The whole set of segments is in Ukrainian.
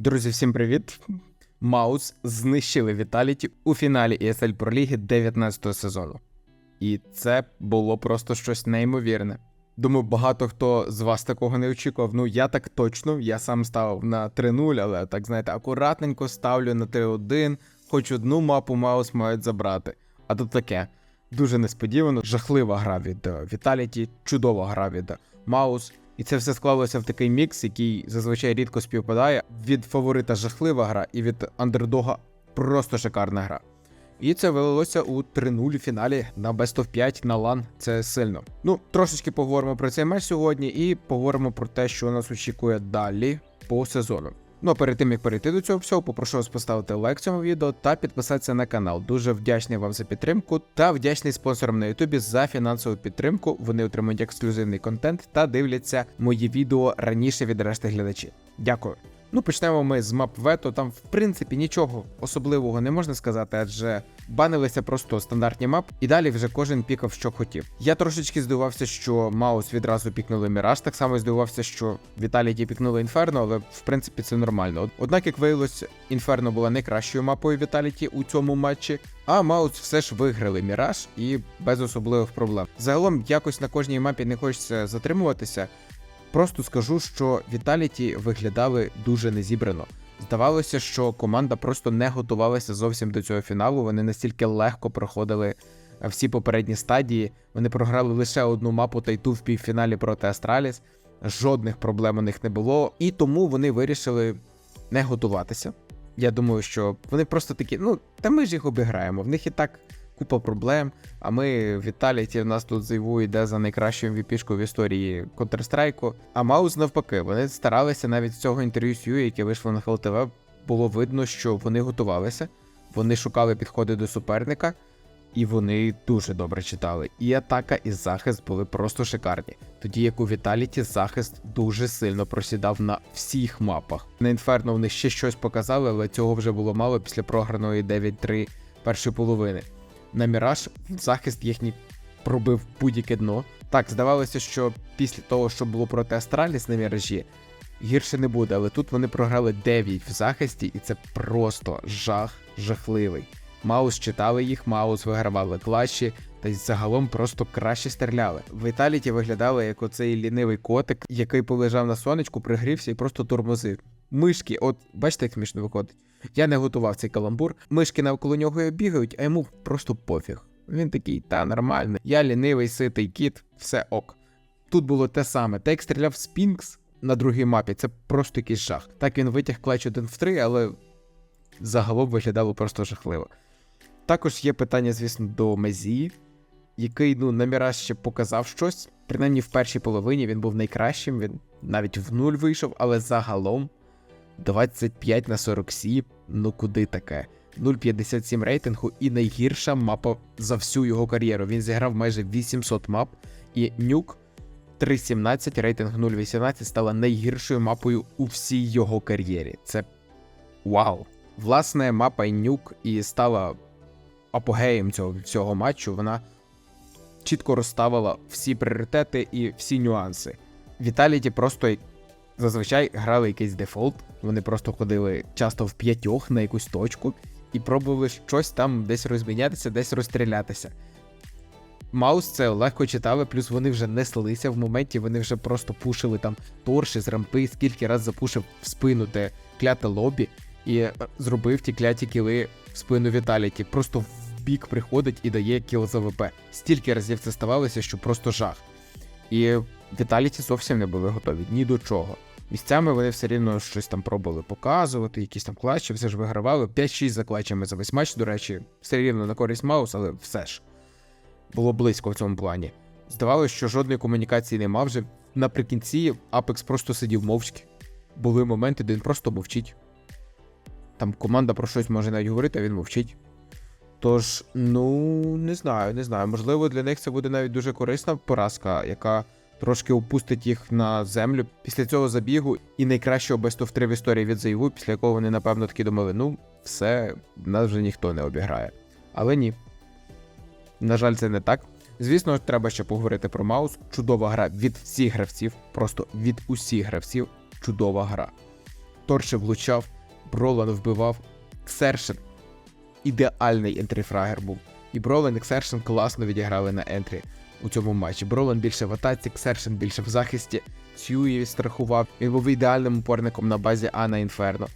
Друзі, всім привіт! Маус знищили Віталіті у фіналі ESL Pro Ліги 19 сезону. І це було просто щось неймовірне. Думаю, багато хто з вас такого не очікував. Ну, я так точно, я сам ставив на 3-0, але так знаєте, акуратненько ставлю на 3-1, хоч одну мапу Маус мають забрати. А тут таке. Дуже несподівано, жахлива гра від е, Віталіті, чудова гра від Маус. І це все склалося в такий мікс, який зазвичай рідко співпадає. Від фаворита жахлива гра, і від андердога просто шикарна гра. І це вилилося у 3-0 фіналі на Best of 5 на лан. Це сильно. Ну, трошечки поговоримо про цей матч сьогодні і поговоримо про те, що нас очікує далі по сезону. Ну а перед тим як перейти до цього всього, попрошу вас поставити лайк цьому відео та підписатися на канал. Дуже вдячний вам за підтримку та вдячний спонсорам на Ютубі за фінансову підтримку. Вони отримують ексклюзивний контент та дивляться мої відео раніше від решти глядачів. Дякую. Ну, почнемо ми з мап вето. Там, в принципі, нічого особливого не можна сказати, адже банилися просто стандартні мап, і далі вже кожен пікав, що хотів. Я трошечки здивувався, що Маус відразу пікнули Міраж. Так само здивувався, що Віталіті пікнули Інферно, але в принципі це нормально. Однак, як виявилось, Інферно була найкращою мапою Віталіті у цьому матчі. А Маус все ж виграли Міраж і без особливих проблем. Загалом якось на кожній мапі не хочеться затримуватися. Просто скажу, що Віталіті виглядали дуже незібрано. Здавалося, що команда просто не готувалася зовсім до цього фіналу. Вони настільки легко проходили всі попередні стадії. Вони програли лише одну мапу тайту в півфіналі проти Астраліс. Жодних проблем у них не було, і тому вони вирішили не готуватися. Я думаю, що вони просто такі, ну, та ми ж їх обіграємо. В них і так купа проблем. А ми Віталіті в нас тут зайву йде за найкращою MVP-шкою в історії Counter-Strike. А Маус навпаки, вони старалися навіть з цього інтерв'ю з Ю, яке вийшло на ХЛТВ, було видно, що вони готувалися, вони шукали підходи до суперника. І вони дуже добре читали. І атака, і захист були просто шикарні. Тоді як у Віталіті захист дуже сильно просідав на всіх мапах. На Інферно вони ще щось показали, але цього вже було мало після програної 9-3 першої половини. На Міраж захист їхній пробив будь-яке дно. Так, здавалося, що після того, що було проти Астраліс на міражі, гірше не буде, але тут вони програли 9 в захисті, і це просто жах жахливий. Маус читали їх, Маус вигравали клащі, та й загалом просто краще стріляли. В Італіті виглядали як оцей лінивий котик, який полежав на сонечку, пригрівся і просто тормозив. Мишки, от бачите, як смішно виходить. Я не готував цей каламбур. Мишки навколо нього бігають, а йому просто пофіг. Він такий, та нормально. Я лінивий ситий кіт, все ок. Тут було те саме. Та як стріляв Спінкс на другій мапі, це просто якийсь жах. Так він витяг клач 1 в 3, але загалом виглядало просто жахливо. Також є питання, звісно, до Мезії, який ну, на ще показав щось. Принаймні в першій половині він був найкращим, він навіть в нуль вийшов, але загалом 25 на 47, ну куди таке? 0,57 рейтингу і найгірша мапа за всю його кар'єру. Він зіграв майже 800 мап, і нюк 3.17, рейтинг 0.18 стала найгіршою мапою у всій його кар'єрі. Це вау! Власне, мапа нюк і стала апогеєм цього всього матчу. Вона чітко розставила всі пріоритети і всі нюанси. Віталіті просто зазвичай грали якийсь дефолт. Вони просто ходили часто в п'ятьох на якусь точку і пробували щось там десь розмінятися, десь розстрілятися. Маус це легко читали, плюс вони вже неслися в моменті, вони вже просто пушили там торші з рампи, скільки раз запушив в спину те кляте лобі і е, зробив ті кляті кіли в спину Віталіті. Просто в бік приходить і дає кіл за ВП. Стільки разів це ставалося, що просто жах. І Віталіті зовсім не були готові ні до чого. Місцями вони все рівно щось там пробували показувати, якісь там клатчі, все ж вигравали. 5-6 за клатчами за весь матч, до речі, все рівно на користь Маус, але все ж було близько в цьому плані. Здавалося, що жодної комунікації нема вже. Наприкінці Апекс просто сидів мовчки. Були моменти, де він просто мовчить. Там команда про щось може навіть говорити, а він мовчить. Тож, ну, не знаю, не знаю. Можливо, для них це буде навіть дуже корисна поразка, яка трошки опустить їх на землю після цього забігу і найкращого Best of 3 в історії від Зайву, після якого вони, напевно, таки думали, ну, все, нас вже ніхто не обіграє. Але ні. На жаль, це не так. Звісно, треба ще поговорити про Маус. Чудова гра від всіх гравців, просто від усіх гравців. Чудова гра. Торше влучав, Бролан вбивав. Ксершин ідеальний ентріфрагер був. І Бролан і Ксершин класно відіграли на ентрі у цьому матчі. Бролан більше в атаці, Ксершин більше в захисті, Сьюї страхував. Він був ідеальним опорником на базі Ана Інферно.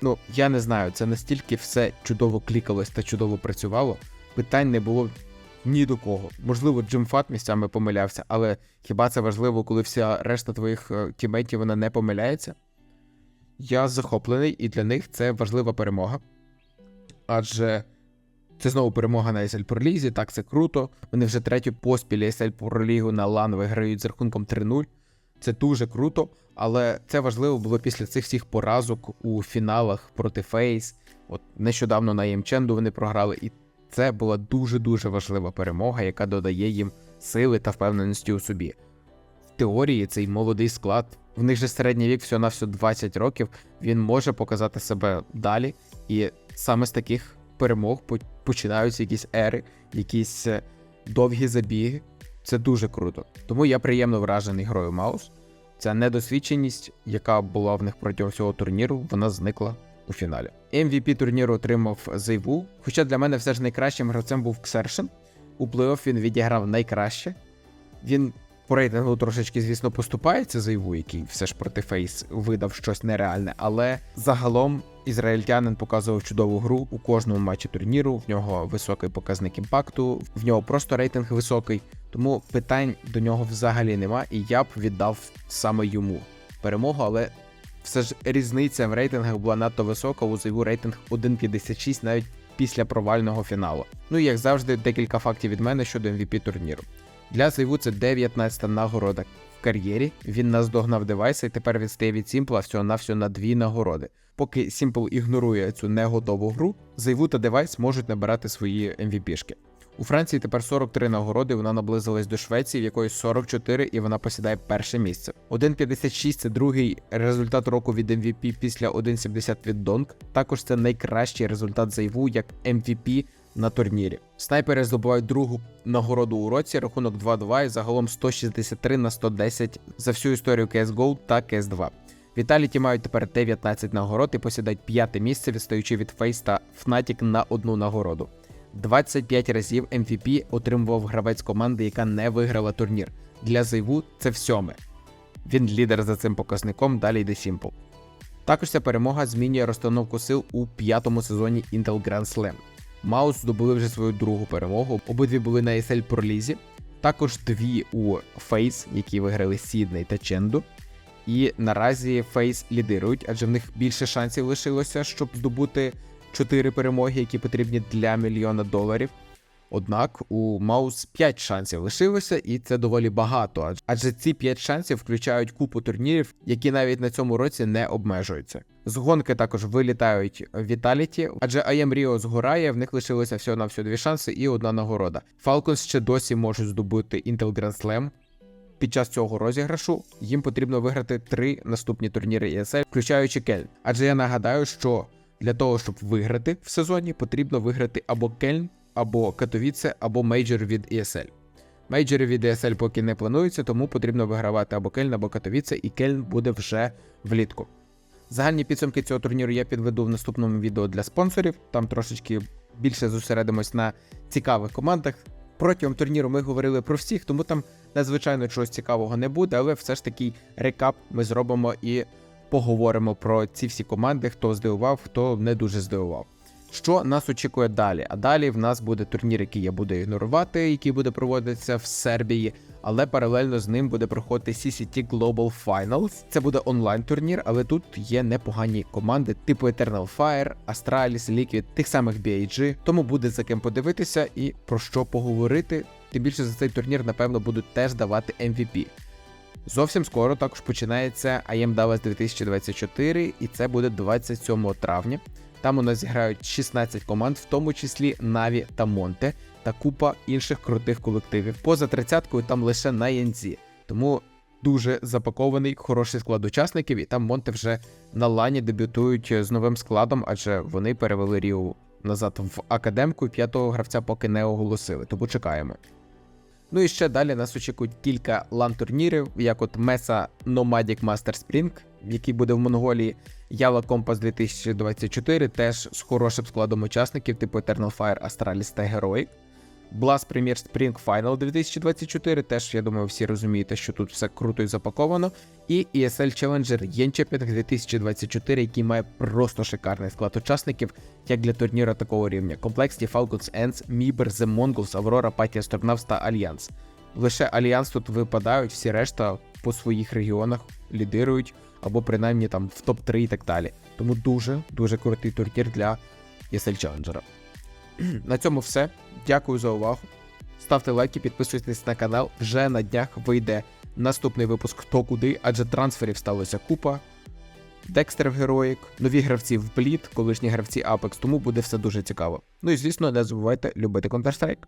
Ну, я не знаю, це настільки все чудово клікалось та чудово працювало. Питань не було ні до кого. Можливо, Джим Фат місцями помилявся, але хіба це важливо, коли вся решта твоїх е, тімейтів вона не помиляється? Я захоплений, і для них це важлива перемога. Адже це знову перемога на Pro League, так це круто. Вони вже третю поспіль Pro League на LAN виграють з рахунком 3-0. Це дуже круто, але це важливо було після цих всіх поразок у фіналах проти Фейс. От нещодавно на Ємченду вони програли, і це була дуже-дуже важлива перемога, яка додає їм сили та впевненості у собі. В теорії цей молодий склад, в них же середній вік всього на всього 20 років, він може показати себе далі, і саме з таких перемог починаються якісь ери, якісь е, довгі забіги. Це дуже круто. Тому я приємно вражений грою Маус. Ця недосвідченість, яка була в них протягом всього турніру, вона зникла у фіналі. MVP турніру отримав Зайву, хоча для мене все ж найкращим гравцем був Ксершин. У плей-офф він відіграв найкраще. Він по рейтингу трошечки, звісно, поступається Зайву, який все ж проти Фейс видав щось нереальне, але загалом ізраїльтянин показував чудову гру у кожному матчі турніру. В нього високий показник імпакту, в нього просто рейтинг високий, тому питань до нього взагалі нема, і я б віддав саме йому перемогу, але все ж різниця в рейтингах була надто висока. У Зайву рейтинг 1.56 навіть після провального фіналу. Ну і як завжди, декілька фактів від мене щодо MVP турніру. Для Зайву це 19-та нагорода в кар'єрі. Він наздогнав девайса і тепер відстає від Сімпла всього на дві нагороди. Поки Сімпл ігнорує цю неготову гру, Зайву та девайс можуть набирати свої MVP-шки. У Франції тепер 43 нагороди, вона наблизилась до Швеції, в якої 44, і вона посідає перше місце. 1.56 це другий результат року від MVP після 1.70 від Донг. Також це найкращий результат Зайву як MVP на турнірі. Снайпери здобувають другу нагороду у році, рахунок 2-2 і загалом 163 на 110 за всю історію CSGO та CS2. Віталіті мають тепер 19 нагород і посідають п'яте місце, відстаючи від Фейс та Fnatic на одну нагороду. 25 разів MVP отримував гравець команди, яка не виграла турнір. Для Зайву це всьоме. Він лідер за цим показником, далі йде Simple. Також ця перемога змінює розстановку сил у п'ятому сезоні Intel Grand Slam. Маус здобули вже свою другу перемогу. Обидві були на ESL Пролізі, Також дві у Фейс, які виграли Сідней та Ченду. І наразі Фейс лідирують, адже в них більше шансів лишилося, щоб здобути 4 перемоги, які потрібні для мільйона доларів. Однак у Маус 5 шансів лишилося, і це доволі багато, адж- адже ці 5 шансів включають купу турнірів, які навіть на цьому році не обмежуються. З гонки також вилітають Віталіті, адже АЄМ Ріо згорає, в них лишилося всього на всього дві шанси і одна нагорода. Falcons ще досі можуть здобути Intel Grand Slam. Під час цього розіграшу їм потрібно виграти три наступні турніри ESL, включаючи Кельн. Адже я нагадаю, що для того, щоб виграти в сезоні, потрібно виграти або Кельн, або Катовіце, або мейджор від ESL. Мейджори від ESL поки не плануються, тому потрібно вигравати або Кельн, або Катовіце, і Кельн буде вже влітку. Загальні підсумки цього турніру я підведу в наступному відео для спонсорів. Там трошечки більше зосередимось на цікавих командах. Протягом турніру ми говорили про всіх, тому там надзвичайно чогось цікавого не буде, але все ж таки рекап ми зробимо і поговоримо про ці всі команди, хто здивував, хто не дуже здивував. Що нас очікує далі? А далі в нас буде турнір, який я буду ігнорувати, який буде проводитися в Сербії, але паралельно з ним буде проходити CCT Global Finals. Це буде онлайн турнір, але тут є непогані команди, типу Eternal Fire, Astralis, Liquid, тих самих BAG, тому буде за ким подивитися і про що поговорити. Тим більше за цей турнір, напевно, будуть теж давати MVP. Зовсім скоро також починається IM Dallas 2024, і це буде 27 травня. Там у нас зіграють 16 команд, в тому числі Наві та Монте, та купа інших крутих колективів. Поза тридцяткою там лише на Янзі. Тому дуже запакований, хороший склад учасників, і там Монте вже на лані дебютують з новим складом, адже вони перевели Ріу назад в академку, і п'ятого гравця поки не оголосили, тому чекаємо. Ну і ще далі нас очікують кілька лан-турнірів, як от Mesa Nomadic Master Spring, який буде в Монголії, Яла Компас 2024 теж з хорошим складом учасників, типу Eternal Fire, Astralis та Heroic. Blast Premier Spring Final 2024, теж, я думаю, всі розумієте, що тут все круто і запаковано. І ESL Challenger Єнчепінг 2024, який має просто шикарний склад учасників, як для турніру такого рівня. Комплексні Falcons Ends, Мібер, The Mongols, Aurora, Патія Stormnavs та Альянс. Лише Альянс тут випадають, всі решта по своїх регіонах лідирують, або принаймні там в топ-3 і так далі. Тому дуже дуже крутий турнір для ESL Challenger. На цьому все. Дякую за увагу. Ставте лайки, підписуйтесь на канал. Вже на днях вийде наступний випуск хто куди, адже трансферів сталося купа. Декстер в Героїк, нові гравці в Блід, колишні гравці Apex, тому буде все дуже цікаво. Ну і звісно, не забувайте любити Counter-Strike.